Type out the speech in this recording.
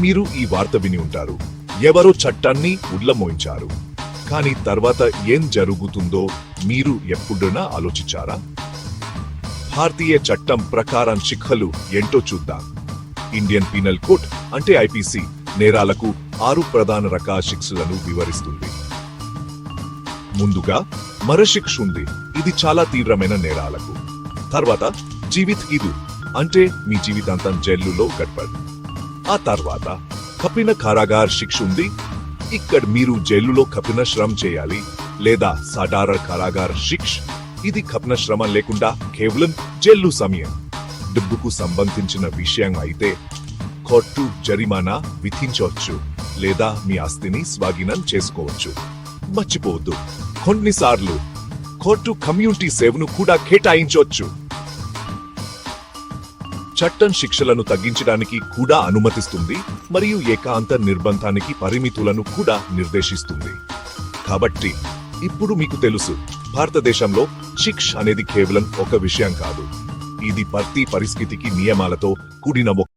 మీరు ఈ వార్త విని ఉంటారు. ఎవరో చట్టాన్ని ఉల్లమోయించారు? కానీ తర్వాత ఏం జరుగుతుందో మీరు ఎప్పుడైనా ఆలోచించారా? భారతీయ చట్టం ప్రకారం శిక్షలు ఏంటో చూద్దాం. ఇండియన్ పీనల్ కోడ్ అంటే ఐపీసీ నేరాలకు ఆరు ప్రధాన రకాల శిక్షలను వివరిస్తుంది. ముందుగా మరశిక్ష ఉంది. ఇది చాలా తీవ్రమైన నేరాలకు. తర్వాత జీవిత్ ఇది అంటే మీ జీవితాంతం జైలులో గడపడు ఆ తర్వాత కపిన కారాగార్ శిక్ష ఉంది. ఇక్కడ మీరు జైలులో కపిన శ్రమ చేయాలి లేదా సాధారణ కారాగార్ శిక్ష. ఇది కపిన శ్రమ లేకుండా కేవలం జైలు సమయం. డబ్బుకు సంబంధించిన విషయం అయితే కోర్టు జరిమానా విధించవచ్చు లేదా మీ ఆస్తిని స్వాధీనం చేసుకోవచ్చు. మర్చిపోవద్దు. కొన్నిసార్లు కోర్టు కమ్యూనిటీ సేవను కూడా కేటాయించవచ్చు. చట్టం శిక్షలను తగ్గించడానికి కూడా అనుమతిస్తుంది మరియు ఏకాంత నిర్బంధానికి పరిమితులను కూడా నిర్దేశిస్తుంది. కాబట్టి ఇప్పుడు మీకు తెలుసు భారతదేశంలో శిక్ష అనేది కేవలం ఒక విషయం కాదు. ఇది భర్తీ పరిస్థితికి నియమాలతో కూడిన ఒక